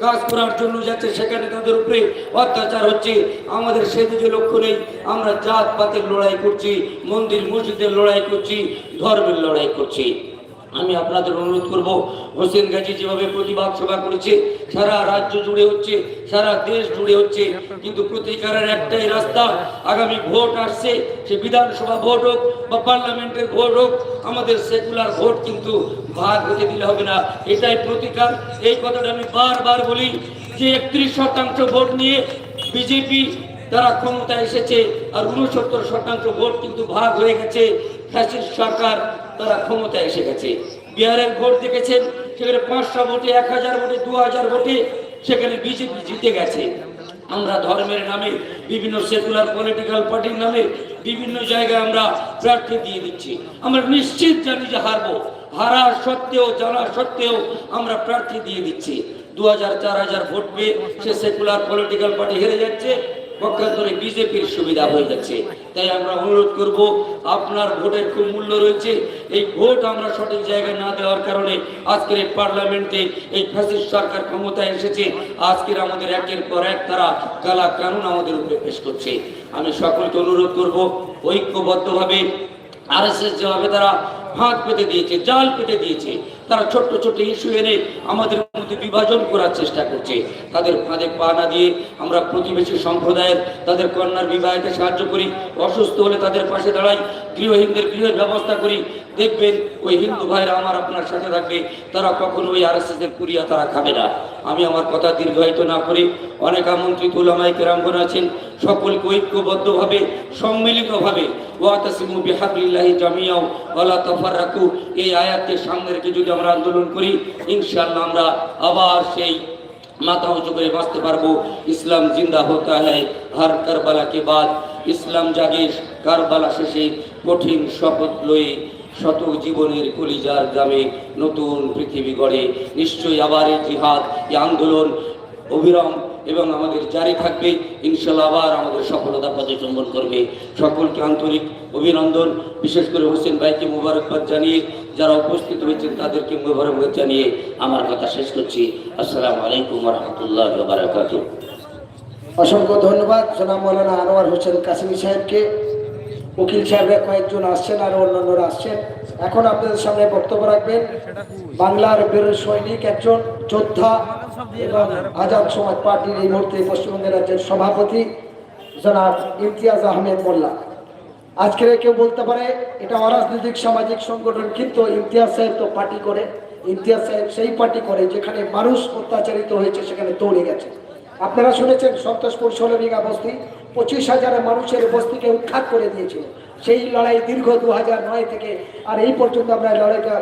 কাজ করার জন্য যাচ্ছে, সেখানে তাদের উপরে অত্যাচার হচ্ছে। আমাদের সেদিকে লক্ষ্য নেই, আমরা জাত পাতের লড়াই করছি মন্দির মসজিদের লড়াই করছি, ধর্মের লড়াই করছি। আমি আপনাদের অনুরোধ করব, হোসেন গাজী যেভাবে প্রতিবাদ সভা করেছে, সারা রাজ্য জুড়ে হচ্ছে, সারা দেশ জুড়ে হচ্ছে, কিন্তু প্রতিকারের একটাই রাস্তা, আগামী ভোট আসছে, সে বিধানসভা ভোট হোক বা পার্লামেন্টের ভোট হোক, আমাদের সেকুলার ভোট কিন্তু ভাগ হতে দিলে হবে না, এটাই প্রতিকার। এই কথাটা আমি বারবার বলি, যে একত্রিশ শতাংশ ভোট নিয়ে বিজেপি, তারা ক্ষমতায় এসেছে, আর উনসত্তর শতাংশ ভোট কিন্তু ভাগ হয়ে গেছে, ফ্যাসিস্ট সরকার তারা ক্ষমতায় এসে গেছে। বিহারের ভোট দেখেছেন, সেখানে পাঁচশো ভোটে, এক হাজার ভোটে, দু হাজার ভোটে সেখানে বিজেপি জিতে গেছে। আমরা ধর্মের নামে, বিভিন্ন সেকুলার পলিটিক্যাল পার্টির নামে, বিভিন্ন জায়গায় আমরা প্রার্থী দিয়ে দিচ্ছি। আমরা নিশ্চিত জানি যে হারবো। হারা সত্ত্বেও, জানা সত্ত্বেও আমরা প্রার্থী দিয়ে দিচ্ছি। দু হাজার, চার হাজার ভোট পেয়ে সে সেকুলার পলিটিক্যাল পার্টি হেরে যাচ্ছে। পক্ষান্তরে বিজেপির সুবিধা হয়ে যাচ্ছে। তাই আমরা অনুরোধ করব, আপনার ভোটের খুব মূল্য রয়েছে। এই ভোট আমরা সঠিক জায়গায় না দেওয়ার কারণে আজকের এই পার্লামেন্টে এই ফ্যাসিস্ট সরকার ক্ষমতায় এসেছে। আজকের আমাদের একের পর এক তারা কালা কানুন আমাদের উপরে পেশ করছে। আমি সকলকে অনুরোধ করব, ঐক্যবদ্ধভাবে আরএসএস যেভাবে তারা ফাঁদ পেতে দিয়েছে, জাল পেতে দিয়েছে তারা ছোট্ট ছোট্ট ইস্যু এনে আমাদের মধ্যে বিভাজন করার চেষ্টা করছে। তাদের ফাঁদে পা না দিয়ে আমরা প্রতিবেশী সম্প্রদায়ের, তাদের কন্যার বিবাহেতে সাহায্য করি, অসুস্থ হলে তাদের পাশে দাঁড়াই, গৃহহীনদের গৃহের ব্যবস্থা করি দেখবেন ওই হিন্দু ভাইরা আমার আপনার সাথে থাকবে, তারা কখনো ওই আর এর কুরিয়া তারা খাবে না। আমি আমার কথা দীর্ঘায়িত না করি অনেক আমন্ত্রিত ওলামাই কেরামগণ আছেন, সকলকে ঐক্যবদ্ধভাবে, সম্মিলিতভাবে এই সামনে রেখে যদি আমরা আন্দোলন করি আমরা আবার সেই মাথা করে বাঁচতে পারব। ইসলাম জিন্দা হতা হর কারবালা কে বাদ, ইসলাম জাগে কারবালা শেষে কঠিন শপথ লয়ে শত জীবনের কলিজার গ্রামে নতুন পৃথিবী গড়ে। নিশ্চয়ই আবার এই জিহাদ, এই আন্দোলন, অবিরাম এবং আমাদের জারি থাকবে। ইনশাল্লাহ আবার আমাদের সফলতা পথে চুম্বন করবে। সকলকে আন্তরিক অভিনন্দন। বিশেষ করে হোসেন ভাইকে মুবারকবাদ জানিয়ে, যারা উপস্থিত হয়েছেন তাদেরকে মুবারকবাদ জানিয়ে আমার কথা শেষ করছি। আসসালামু আলাইকুম রহমতুল্লাহ অসংখ্য ধন্যবাদ। জনাব মৌলানা আনোয়ার হোসেন কাসিমি সাহেবকে। উকিল সাহেবরা কয়েকজন আসছেন আর অন্যান্যরা আসছেন। এখন আপনাদের সামনে বক্তব্য রাখবেন। বাংলার বীর সৈনিক একজন যোদ্ধা এবং আজাদ সমাজ পার্টির এই মুহূর্তে পশ্চিমবঙ্গের রাজ্যের সভাপতি জনাব ইমতিয়াজ আহমেদ মোল্লা। আজকের কেউ বলতে পারে, এটা অরাজনৈতিক সামাজিক সংগঠন, কিন্তু ইমতিয়াজ সাহেব তো পার্টি করে। ইমতিয়াজ সাহেব সেই পার্টি করে যেখানে মানুষ অত্যাচারিত হয়েছে, সেখানে দৌড়ে গেছে। আপনারা শুনেছেন সন্তোষপুর ষোলো বিঘা বস্তি। পঁচিশ হাজারের মানুষের বস্তিকে উৎখাত করে দিয়েছিল সেই লড়াই দীর্ঘ দু হাজার নয় থেকে আর এই পর্যন্ত আমরা লড়াইটা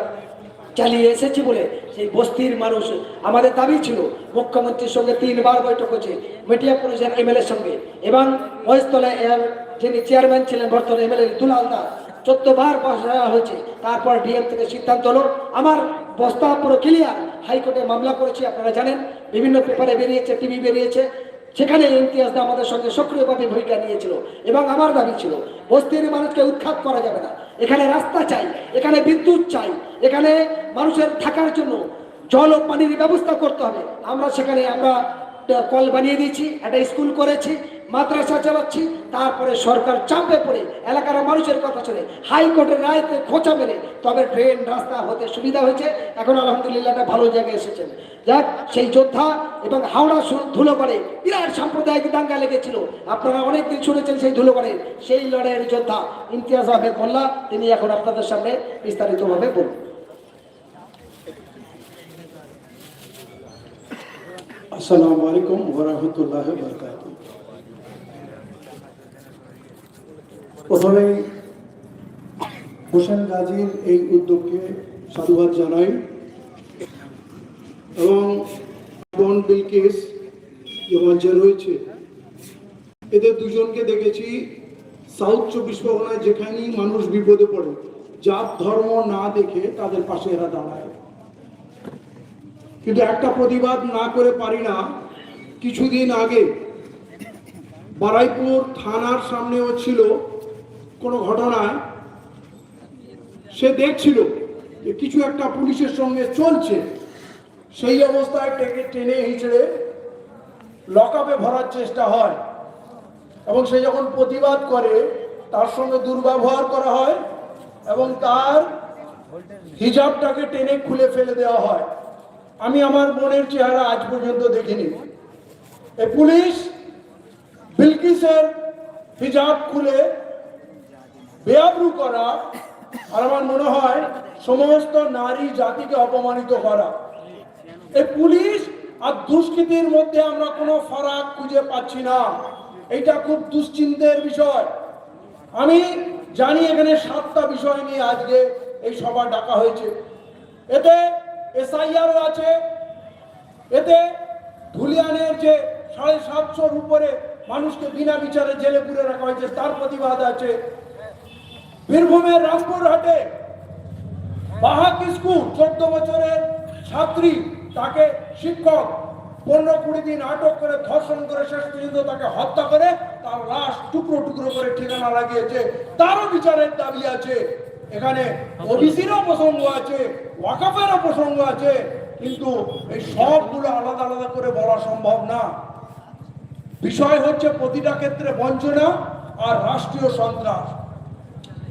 চালিয়ে এসেছি বলে সেই বস্তির মানুষ আমাদের দাবি ছিল। মুখ্যমন্ত্রীর সঙ্গে তিনবার বৈঠক হচ্ছে মেটিয়া পুলিশের এমএলএর সঙ্গে। এবং মহেশতলা এর যিনি চেয়ারম্যান ছিলেন, বর্তমান এমএলএ দুলাল দাস চোদ্দ বার বসা হয়েছে। তারপর ডিএম থেকে সিদ্ধান্ত হলো, আমার বস্তা পুরো ক্লিয়ার হাইকোর্টে মামলা করেছি, আপনারা জানেন। বিভিন্ন পেপারে বেরিয়েছে, টিভি বেরিয়েছে। সেখানে ইমতিয়াজদা আমাদের সঙ্গে সক্রিয়ভাবে ভূমিকা নিয়েছিল এবং আমার দাবি ছিল, বস্তির মানুষকে উৎখাত করা যাবে না। এখানে রাস্তা চাই, এখানে বিদ্যুৎ চাই, এখানে মানুষের থাকার জন্য জল ও পানির ব্যবস্থা করতে হবে। আমরা সেখানে আমরা কল বানিয়ে দিয়েছি, একটা স্কুল করেছি, মাদ্রাসা চালাচ্ছি, তারপরে সরকার চাপে পড়ে এলাকার মানুষের কথা শুনে হাইকোর্টের রায়তে খোঁচা মেরে তবে ট্রেন, রাস্তা হতে সুবিধা হয়েছে। এখন আলহামদুলিল্লাহ একটা ভালো জায়গায় এসেছেন। যাক, সেই যোদ্ধা এবং হাওড়া ধুলো করে বিরাট সাম্প্রদায়িক দাঙ্গা লেগেছিল। আপনারা অনেকদিন শুনেছেন সেই ধুলো করে সেই লড়াইয়ের যোদ্ধা ইমতিয়াজ আহমেদ মোল্লা, তিনি এখন আপনাদের সামনে বিস্তারিতভাবে বলবেন আসসালামু আলাইকুম ওরহমতুল্লাহ বরকাত হোসেন গাজীর এই উদ্যোগকে সাধুবাদ জানাই। এবং বোন বিলকিস যে মঞ্চে রয়েছে এদের দুজনকে দেখেছি সাউথ চব্বিশ পরগনায় যেখানেই মানুষ বিপদে পড়ে, জাত, ধর্ম না দেখে তাদের পাশে এরা দাঁড়ায়। কিন্তু একটা প্রতিবাদ না করে পারি না, কিছুদিন আগে বারাইপুর থানার সামনেও ছিল কোনো ঘটনায়, সে দেখছিল যে কিছু একটা পুলিশের সঙ্গে চলছে। সেই অবস্থায় টেনে হিঁচড়ে লকআপে ভরার চেষ্টা হয়। এবং সে যখন প্রতিবাদ করে, তার সঙ্গে দুর্ব্যবহার করা হয় এবং তার হিজাবটাকে টেনে খুলে ফেলে দেওয়া হয়। আমি আমার বোনের চেহারা আজ পর্যন্ত দেখিনি। এই পুলিশ বিলকিসের হিজাব খুলে বেআব্রু করা আর আমার মনে হয় সমস্ত নারী জাতিকে অপমানিত করা। এই পুলিশ আর দুষ্কৃতির মধ্যে আমরা কোনো ফারাক খুঁজে পাচ্ছি না। এটা খুব দুশ্চিন্তের বিষয়। আমি জানি এখানে সাতটা বিষয় নিয়ে আজকে এই সভা ডাকা হয়েছে। এতে এসআইআরও আছে। এতে ধুলিয়ানের যে সাড়ে সাতশোর উপরে মানুষকে বিনা বিচারে জেলে পুরে রাখা হয়েছে, তার প্রতিবাদ আছে। বীরভূমের রামপুরহাটে বাহাক স্কুল, চোদ্দ বছরের ছাত্রী তাকে শিক্ষক পনেরো কুড়ি দিন আটক করে ধর্ষণ করে শেষ পর্যন্ত তাকে হত্যা করে, তার লাশ টুকরো টুকরো করে ঠিকানা লাগিয়েছে। তারও বিচারের দাবি আছে। এখানে ওবিসিরও প্রসঙ্গ আছে, ওয়াকাফেরও প্রসঙ্গ আছে, কিন্তু এই সবগুলো আলাদা আলাদা করে বলা সম্ভব না। বিষয় হচ্ছে প্রতিটা ক্ষেত্রে বঞ্চনা আর রাষ্ট্রীয় সন্ত্রাস।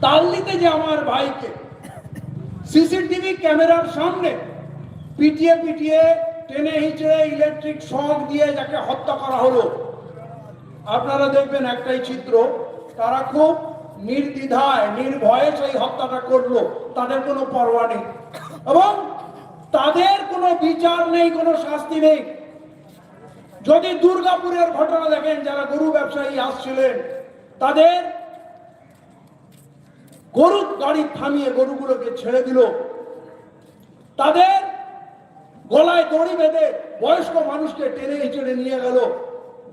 তাল্লিতে যে আমার ভাইকে, সিসিটিভি ক্যামেরার সামনে পিটিয়ে পিটিয়ে টেনে হিচড়ে ইলেকট্রিক শক দিয়ে যাকে হত্যা করা হলো। আপনারা দেখবেন একটাই চিত্র, তারা খুব নির্দ্বিধায়, নির্ভয়ে সেই হত্যাটা করল। তাদের কোনো পরোয়া নেই। এবং তাদের কোনো বিচার নেই, কোনো শাস্তি নেই। যদি দুর্গাপুরের ঘটনা দেখেন, যারা গরু ব্যবসায়ী আসছিলেন, তাদের গরু গাড়ি থামিয়ে গরুগুলোকে ছেড়ে দিল। তাদের গলায় দড়ি বেঁধে বয়স্ক মানুষকে টেনে হিচড়ে নিয়ে গেল।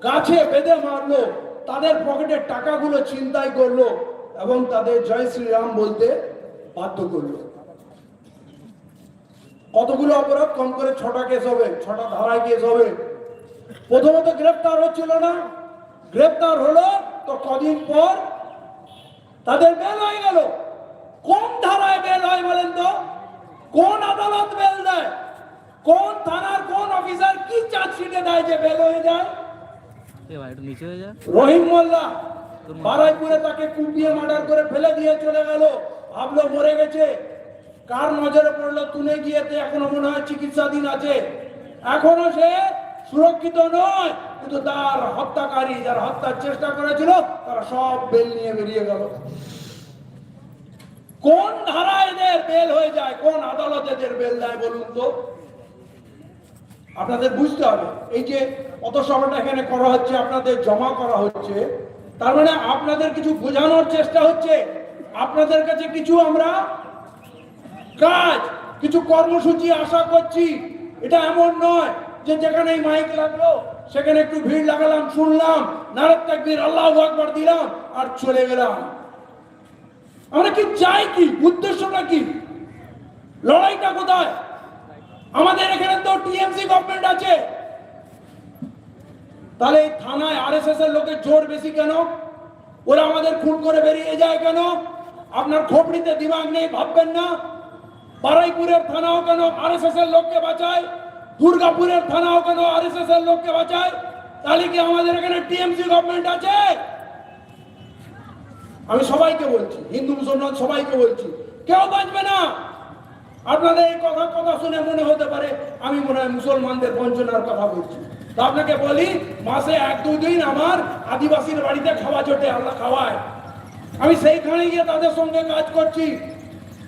গাছে বেঁধে মারলো। তাদের পকেটের টাকাগুলো চিন্তাই করল এবং তাদের জয় শ্রীরাম বলতে বাধ্য করল। কতগুলো অপরাধ? কম করে ছটা কেস হবে, ছটা ধারায় কেস হবে। প্রথমত গ্রেপ্তার হচ্ছিল না। গ্রেপ্তার হলো তো কদিন পর তাদের বেল হয়ে গেল। কোন ধারায় বেল হয় বলেন তো? কোন আদালত বেল দেয়? কোন থানার কোন অফিসার কি চার্জশিটে দেয় যে বেল হয়ে যায়? একটু নিচে হয়ে যা। রহিম মোল্লা বারাইপুরে তাকে কুপিয়ে মার্ডার করে ফেলে দিয়ে চলে গেল ভাবলো মরে গেছে। কার নজরে পড়ল? তুলে গিয়েতে এখনও মনে হয় চিকিৎসাধীন আছে। এখনও সে সুরক্ষিত নয় কিন্তু তার হত্যাকারী যারা হত্যার চেষ্টা করেছিল তারা সব বেল নিয়ে বেরিয়ে গেল। কোন ধারায় এদের বেল হয়ে যায়? কোন আদালত এদের বেল দেয় বলুন তো? আপনাদের বুঝতে হবে, এই যে অত সভাটা এখানে করা হচ্ছে, আপনাদের জমা করা হচ্ছে, তার মানে আপনাদের কিছু বোঝানোর চেষ্টা হচ্ছে। আপনাদের কাছে কিছু আমরা কাজ, কিছু কর্মসূচি আশা করছি। এটা এমন নয় যে যেখানেই মাইক লাগল, সেখানে একটু ভিড় লাগালাম, শুনলাম, নারদ তাকবীর, আল্লাহ আকবার দিলাম, আর চলে গেলাম। আমরা কি চাই কি? উদ্দেশ্যটা কি? লড়াইটা কোথায়? আমাদের এখানে তো টিএমসি গভর্নমেন্ট আছে। তাহলে থানায় আরএসএস এর লোকের জোর বেশি কেন? ওরা আমাদের খুন করে বেরিয়ে যায় কেন? আপনার খোপড়িতে দিমাগ নেই, ভাববেন না। বারাইপুরের থানাও কেন আরএসএস এর লোককে বাঁচায়? দুর্গাপুরের থানাও কেন আরএসএস এর লোককে বাঁচায়? তাহলে কি আমাদের এখানে টিএমসি গভর্নমেন্ট আছে? আমি সবাইকে বলছি, হিন্দু মুসলমান সবাইকে বলছি, কেউ বাঁচবে না। আপনাদের এই কথা কথা শুনে মনে হতে পারে আমি মনে হয় মুসলমানদের বঞ্চনার কথা বলছি। তা আপনাকে বলি, মাসে এক, দুই দিন আমার আদিবাসীর বাড়িতে খাওয়া জোটে আল্লাহ খাওয়ায়। আমি সেইখানে গিয়ে তাদের সঙ্গে কাজ করছি।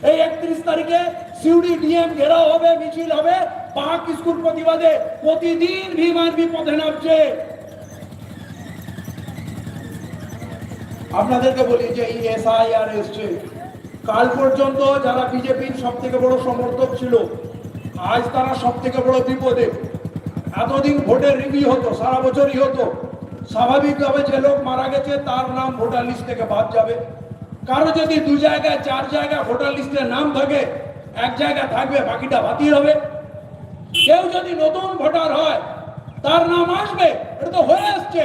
এই একত্রিশ তারিখে সিউড়ি ডিএম ঘেরাও হবে, মিছিল হবে পাহাক স্কুল প্রতিবাদে প্রতিদিন ভীম আর্মি পথে নামছে। আপনাদেরকে বলি যে এই এসআইআর এসছে। কাল পর্যন্ত যারা বিজেপির সব থেকে বড় সমর্থক ছিল, আজ তারা সব থেকে বড় বিপদে। এতদিন ভোটের রিভিউ হতো, সারা বছরই হতো। স্বাভাবিকভাবে যে লোক মারা গেছে, তার নাম ভোটার লিস্ট থেকে বাদ যাবে। কারও যদি দু জায়গায়, চার জায়গায় ভোটার লিস্টে নাম থাকে, এক জায়গায় থাকবে, বাকিটা বাতিল হবে। কেউ যদি নতুন ভোটার হয়, তার নাম আসবে, এটা তো হয়ে আসছে।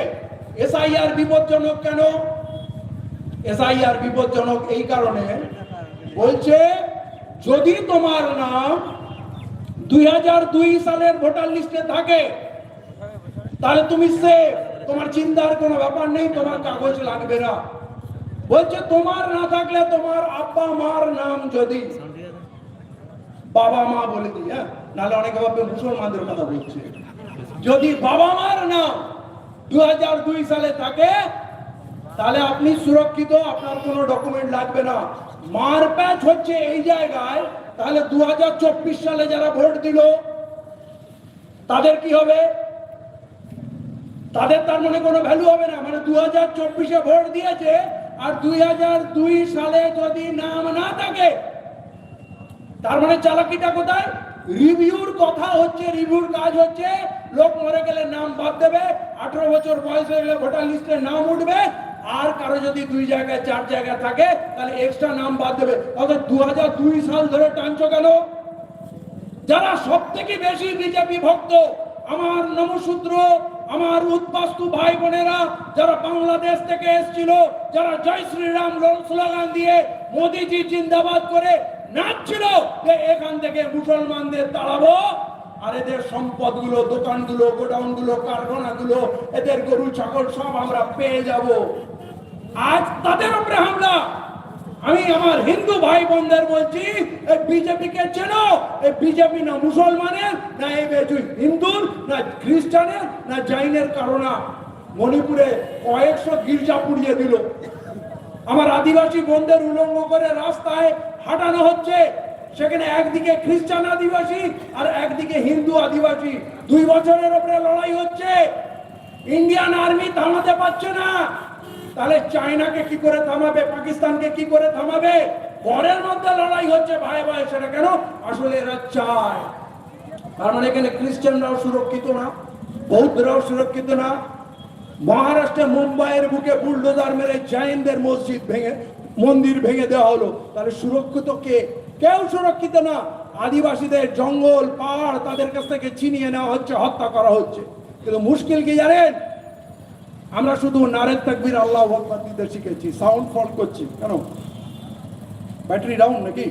এসআইআর বিপজ্জনক কেন? এসআইআর বিপজ্জনক এই কারণে বলছে, যদি তোমার নাম দুই হাজার দুই সালের ভোটার লিস্টে থাকে, তাহলে তুমি সে তোমার চিন্তার কোনো ব্যাপার নেই, তোমার কাগজ লাগবে না। বলছে, তোমার না থাকলে তোমার আব্বা মার নাম যদি বাবা মা বলে দিই হ্যাঁ? নাহলে অনেকে ভাববে মুসলমানদের কথা বলছে। যদি বাবা মার নাম দু সালে থাকে, তাহলে আপনি সুরক্ষিত, আপনার কোনো ডকুমেন্ট লাগবে না। মার প্যাচ হচ্ছে এই জায়গায়, তাহলে দু হাজার চব্বিশ সালে যারা ভোট দিল, তাদের কি হবে? তাদের তার মানে কোনো ভ্যালু হবে না মানে দু হাজার চব্বিশে ভোট দিয়েছে, আর দুই হাজার দুই সালে যদি নাম না থাকে, তার মানে চালাকিটা কোথায়? রিভিউর কথা হচ্ছে, রিভিউর কাজ হচ্ছে, লোক মরে গেলে নাম বাদ দেবে, আঠারো বছর বয়স হয়ে গেলে ভোটার লিস্টে নাম উঠবে আর কারও যদি দুই জায়গায়, চার জায়গায় থাকে, তাহলে এক্সট্রা নাম বাদ দেবে। অর্থাৎ দু হাজার দুই সাল ধরে টানছো কেন? যারা সব থেকে বেশি বিজেপি ভক্ত, আমার নমশূদ্র আমার উদ্বাস্তু ভাই বোনেরা, যারা বাংলাদেশ থেকে এসেছিল, যারা জয় শ্রীরাম স্লোগান দিয়ে মোদিজি জিন্দাবাদ করে নাচছিল, যে এখান থেকে মুসলমানদের তাড়াবো। আর এদের সম্পদগুলো, দোকানগুলো, গোডাউনগুলো, কারখানাগুলো, এদের গরু, ছাগল সব আমরা পেয়ে যাব। আজ তাদের উপরে হামলা। আমি আমার হিন্দু ভাই বোনদের বলছি এই চেনো এই বিজেপি না মুসলমানের, না এই হিন্দুর, না খ্রিস্টানের, না কারণা মণিপুরে কয়েকশো গির্জা পুড়িয়ে দিল। আমার আদিবাসী বোনদের উলঙ্গ করে রাস্তায় হাঁটানো হচ্ছে। সেখানে একদিকে খ্রিস্টান আদিবাসী আর একদিকে হিন্দু আদিবাসী। দুই বছরের উপরে লড়াই হচ্ছে। ইন্ডিয়ান আর্মি থামাতে পারছে না। তাহলে চায়নাকে কি করে থামাবে? পাকিস্তানকে কি করে থামাবে? ঘরের মধ্যে লড়াই হচ্ছে, ভাই ভাই, সেটা কেন? আসলে এরা চায়। তার মানে এখানে খ্রিস্টানরাও সুরক্ষিত না, বৌদ্ধরাও সুরক্ষিত না। মহারাষ্ট্রে মুম্বাইয়ের বুকে বুলডোজার মেরে জৈনদের মসজিদ ভেঙে, মন্দির ভেঙে দেওয়া হলো। তাহলে সুরক্ষিত কে? কেউ সুরক্ষিত না। আদিবাসীদের জঙ্গল, পাহাড় তাদের কাছ থেকে ছিনিয়ে নেওয়া হচ্ছে, হত্যা করা হচ্ছে। কিন্তু মুশকিল কি জানেন? আমরা শুধু নারের তাকবির আল্লাহ ভগবান দিতে শিখেছি সাউন্ড ফল করছি। কেন? ব্যাটারি ডাউন নাকি?